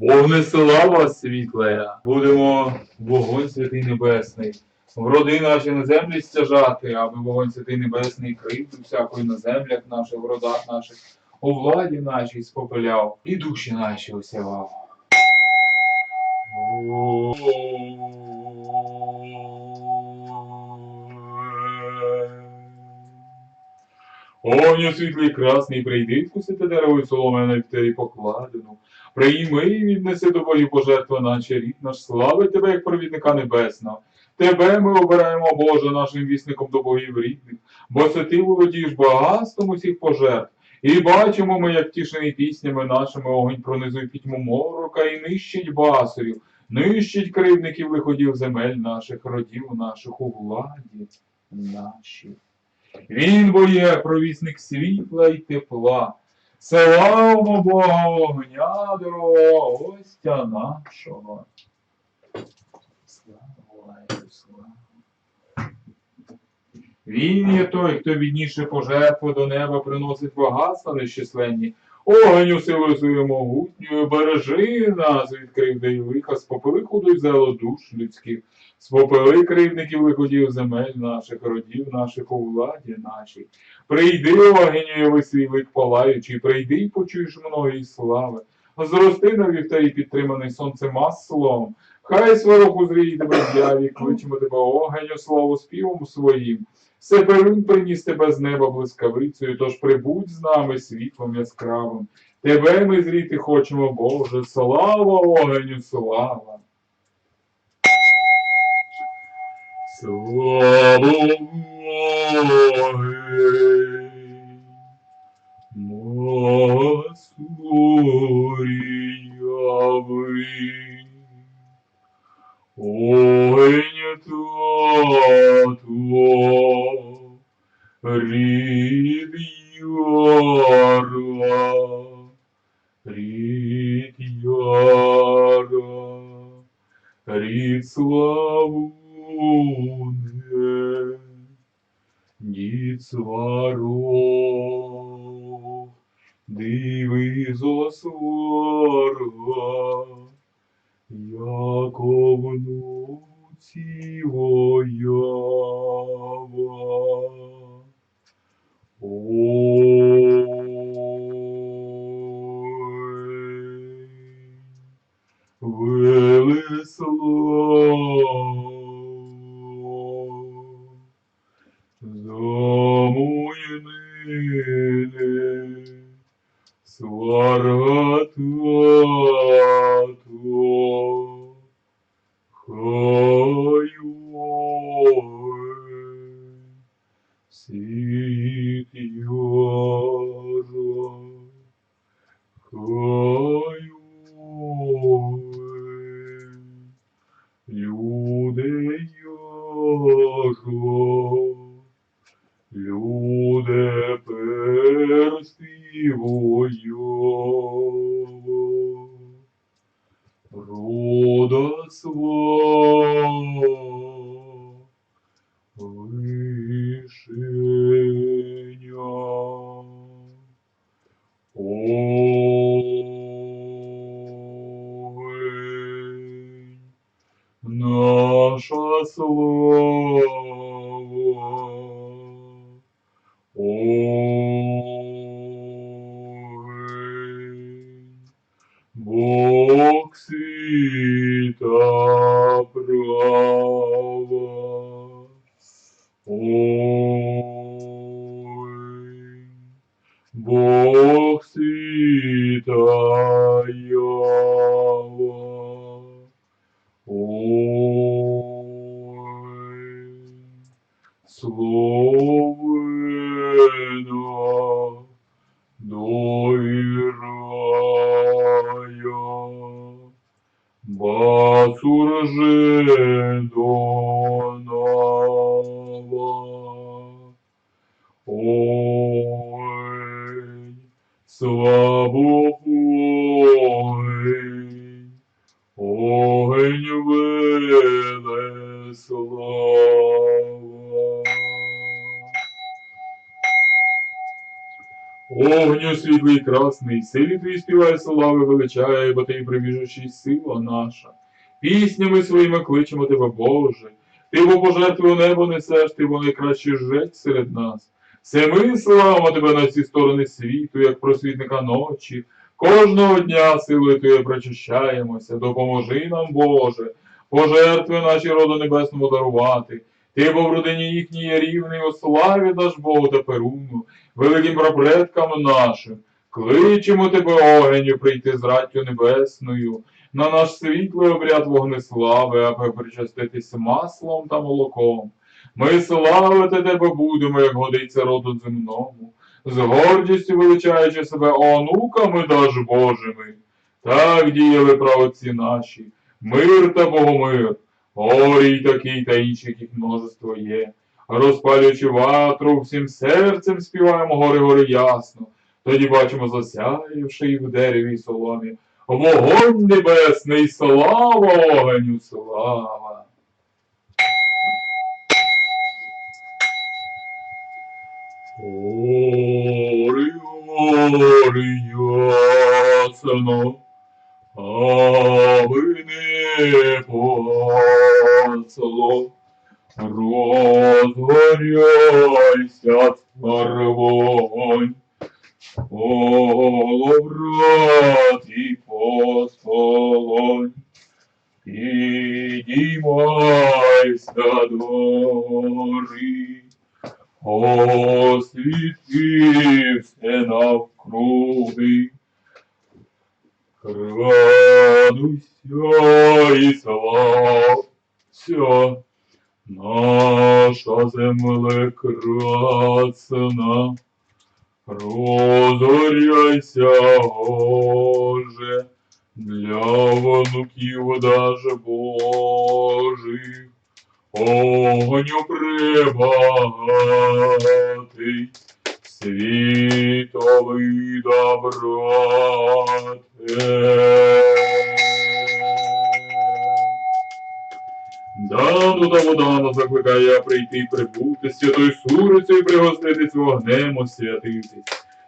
Вогнеслава світлая, будемо вогонь святий небесний. В роди наші на землі стяжати, аби вогонь святий небесний кривду всякої на землях наших, в родах наших, у владі нашій спопиляв і душі наші осявав. Огню світлий красний, прийди, вкусити дерево і соломене в тері покладену. Прийми і віднеси до Богів пожертви наче рід наш, слави тебе, як провідника небесного. Тебе ми обираємо, Боже, нашим вісником до богів рідних, бо це ти володієш багатством усіх пожертв. І бачимо ми, як тішений піснями нашими огонь пронизує пітьму морока і нищить басурів, нищить кривдників лиходів земель наших, родів наших у владі нашій. Він бо є провісник світла й тепла. Славмо Бога огня дорогого, гостя нашого. Слава слава. Він є той, хто відніше пожертву до неба приносить багатства нещисленні. Огоню силою могутньою, бережи нас від кривди і лиха, спопили й зело душ людських, спопили кривдників лиходів земель наших, родів наших у владі нашій. Прийди, огеню, свій лик палаючий, прийди й почуєш многої слави. Зрости на вівтарі підтриманий сонцем маслом. Хай сварох узрій тебе з'яві, кличемо тебе огеню, слово співом своїм. Сеперун приніс тебе з неба блискавицею, тож прибудь з нами світлом яскравим. Тебе ми зріти хочемо, Боже, слава огеню, слава. Слава огень, Масуріяви. Огень тато, рід яра, рід яра, рід славуне, дід сварог, диви зо сварга, Яко Огню світлий красний, силі твій співає слави величає, бо ти прибіжучий сила наша. Піснями своїми кличемо тебе, Боже. Ти бо пожертву небо несеш, ти бо найкращий жрець серед нас. Все ми славимо тебе на всі сторони світу, як просвітника ночі. Кожного дня силою Твоєю прочищаємося, допоможи нам, Боже, пожертви наші роду небесному дарувати. Ти бо в родині їхній є рівний у славі даш Богу та Перуну, великим прапредкам нашим. Кличемо тебе, огеню, прийти з раттю небесною, на наш світлий обряд вогнеслави, аби причаститись маслом та молоком. Ми славити тебе будемо, як годиться роду земному, з гордістю величаючи себе онуками даж Божими. Так діяли правоці наші, мир та богомир, горій такий та інших їх множество є. Розпалюючи ватру, всім серцем співаємо гори гори ясно. Тоді бачимо засяявши і в дереві й соломі. Вогонь небесний, слава огоню, слава. Гори, гори ясно, гори, освіти все навкруги, радуйся і слався, наша красна. Розоряйся, Боже, для внуків даже Божих, огню прибагатий, світовий добрате. Дану та Водану закликаю я прийти прибути, святою сурицею пригоститись вогнем освятитись.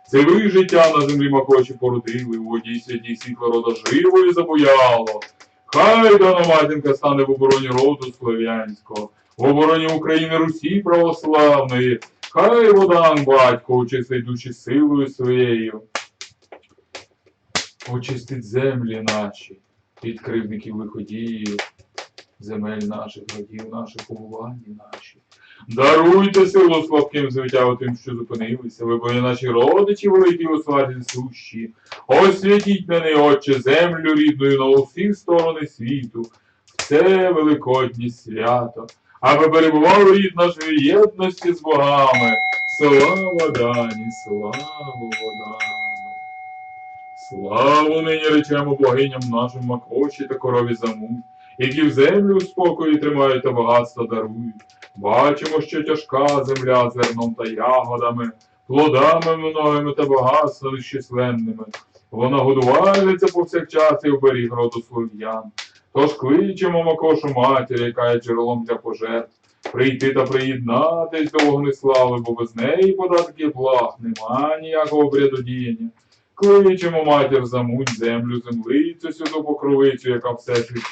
Це ви життя на землі макочі породили, у воді святій світло рода живою забояло. Хай дана стане в обороні роду слов'янського, в обороні України Русі православної, хай водан батько очистить душі силою своєю, очистить землі наші від кривдників лиходіїв, земель наших, родів наших, побування наші. Даруйте силу слабким звитягу що зупинилися, ви бо наші родичі великі у сварі сущі. Освятіть мене, Отче, землю рідною на усі сторони світу, в це великоднє свято, аби перебував рід наш в єдності з богами. Слава Дані, славу Водану. Славу нині речемо богиням нашим Макоші та корові замуть, які в землю у спокої тримають та багатство дарують. Бачимо, що тяжка земля зерном та ягодами, плодами многими та багатствами численними. Вона годувальниця повсякчас і оберіг роду слов'ян. Тож кличемо Макошу матір, яка є джерелом для пожертв, прийти та приєднатись до вогнеслави, бо без неї податки благ нема ніякого обрядодіяння. Кличемо матір замуть землю, землицю сюди покровицю, яка все світ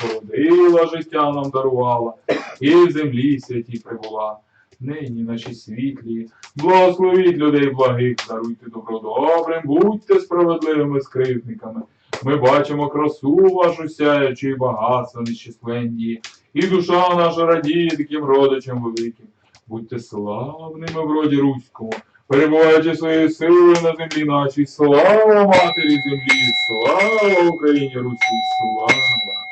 життя нам дарувала, і в землі святі прибула. Нині наші світлі, благословіть людей благих, даруйте добро добрим, будьте справедливими скривдниками. Ми бачимо красу вашу сяючу і багатство нещисленні, і душа наша радіє таким родичам великим. Будьте славними в роді руському, перебуваючи своєю силою на землі нашій. Слава матері землі, слава Україні Русі, слава.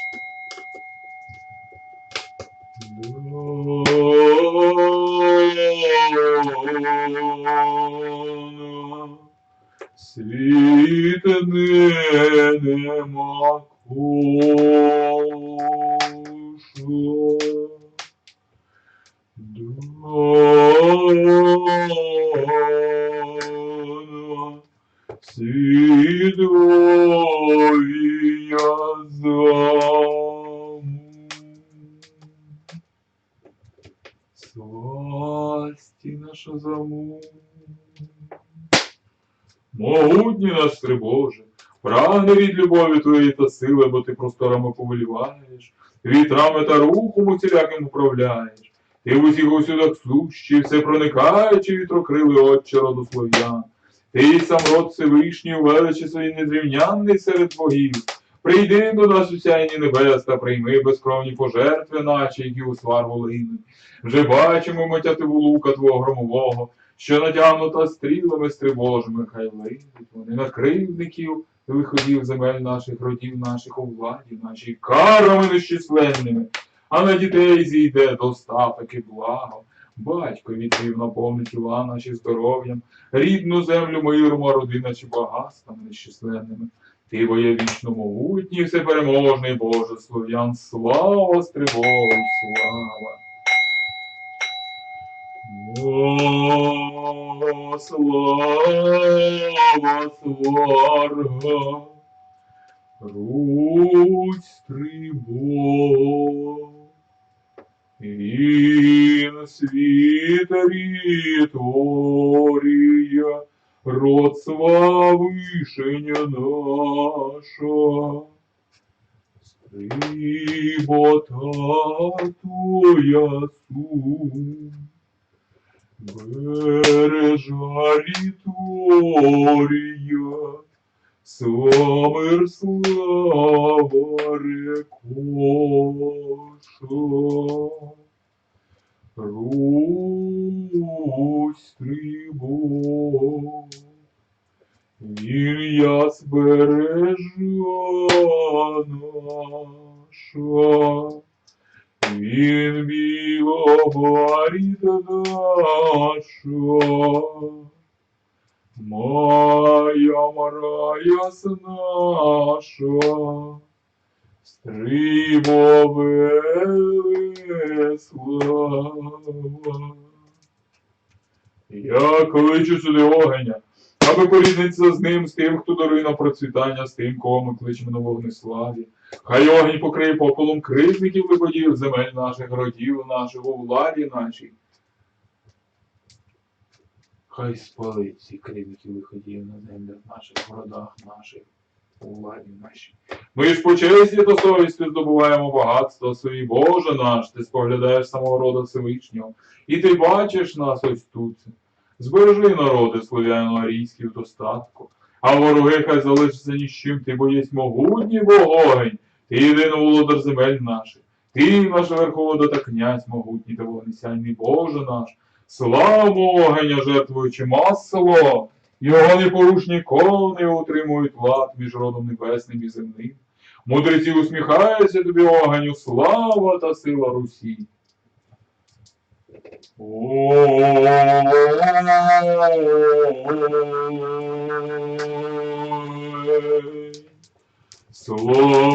Свідовія заму. Сласті наша заму. Могутній наш Боже, прагне від любові твоєї та сили, бо ти просторами повеліваєш, вітрами та рухом усіляким управляєш. Ти в усіх усюдах сущий, все проникаючи вітрокрилий отче роду слов'ян. Ти сам род Всевишній у величі своїй незрівнянний серед богів. Прийди до нас у сяйні небес та прийми безкровні пожертви наші, які у свар волини. Вже бачимо ми тятиву лука твого громового, що натягнута стрілами стрибожими, хай летить вони на кривдників, виходів земель наших, родів наших, у владі нашій, карами нещисленними, а на дітей зійде достаток і благо. Батько відкрив наповнить тіла наші здоров'ям, рідну землю миром, а родина чи багатствами нещисленними. Ти бо є вічно могутній, всепереможний Боже, слов'ян, слава Стрибогу, слава! О, слава сварга, Русь стрибог, він світ ріторія, род славишення наша. Стрібота твоя сум, бережа літорія, Самир слава рекоша. Русь стрибог, він я збережа наша, він білобаріта наша, моя марая наша, стрибове слава. Я кличу сюди огеня, аби поріднитися з ним, з тим, хто дарує процвітання, з тим, кого ми кличемо на вогнеславі. Хай огонь покриє попелом кризників виходів, земель наших родів наших, у владі нашій. Хай спалить ці кривники виходів на землях наших, в родах наших, у владі нашій. Ми ж по честі та совісті здобуваємо багатство свої, Боже наш, ти споглядаєш самого рода Всевишнього, і ти бачиш нас ось тут. Збережи народи слов'яно-арійські в достатку, а вороги хай залишаться ні з чим, ти бо єсть могутній Богогень, ти єдиний володар земель наших, ти наш верховода та князь могутній та вогнесяйний Боже наш, славу огеня жертвуючи масло, його непорушні кони утримують лад між родом небесним і земним. Мудреці усміхаються тобі огеню, слава та сила Русі. Слава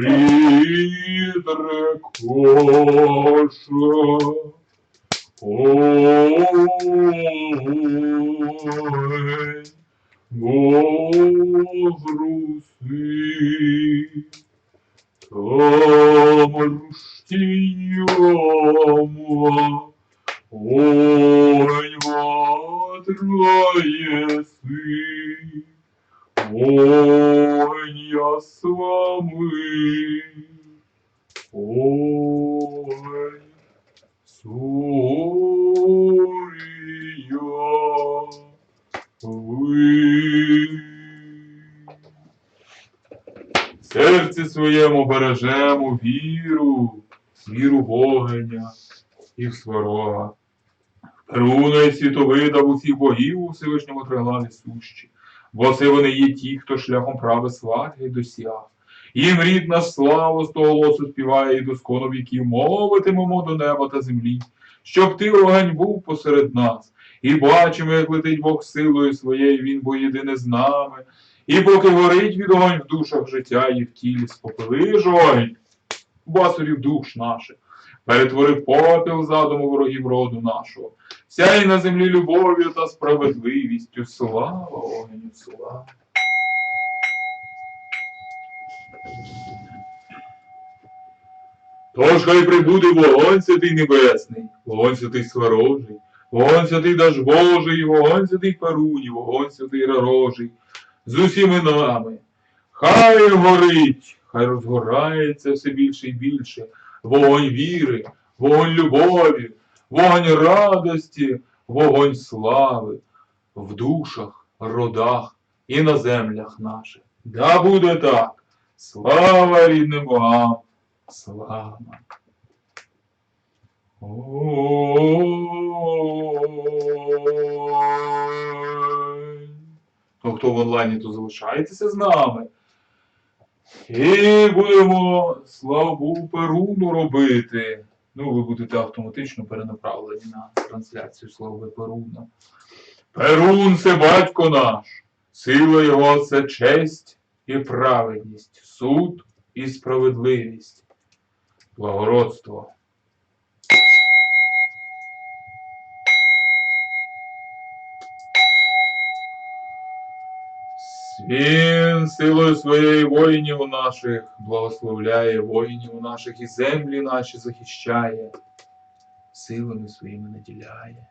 рідре коша. Ой, Бог Руси. Там руштияма, огонь ватра еси, огонь я с вами, огонь сурия вы. В серці своєму бережемо віру, віру вогеня і в сварога. Руна і світовида в усіх богів у Всевишньому триглаві сущі, бо це вони є ті, хто шляхом прави сварги досяг. Їм рідна слава з того голосу співає і до скону віків, мовитимемо до неба та землі, щоб ти огонь був посеред нас, і бачимо, як летить Бог силою своєю, він бо єдине з нами. І поки горить від огонь в душах життя і в тілі спопили ж огонь, басурів душ наших, перетворив попіл задуму ворогів роду нашого. Сяй на землі любов'ю та справедливістю. Слава огню, слава. Тож хай прибуде вогонь святий небесний, вогонь святий сворожий, вогонь святий даж Божий, вогонь святий Перуні, вогонь святий Ророжий, з усіми нами. Хай горить, хай розгорається все більше і більше. Вогонь віри, вогонь любові, вогонь радості, вогонь слави в душах, родах і на землях наших. Да буде так. Слава рідним богам! Слава! Ну, хто в онлайні, то залишайтеся з нами. І будемо славу Перуну робити. Ну, ви будете автоматично перенаправлені на трансляцію слави Перуна. Перун це батько наш, сила його це честь і праведність, суд і справедливість, благородство. Він силою своєї воїнів наших благословляє воїнів наших і землі наші захищає, силами своїми наділяє.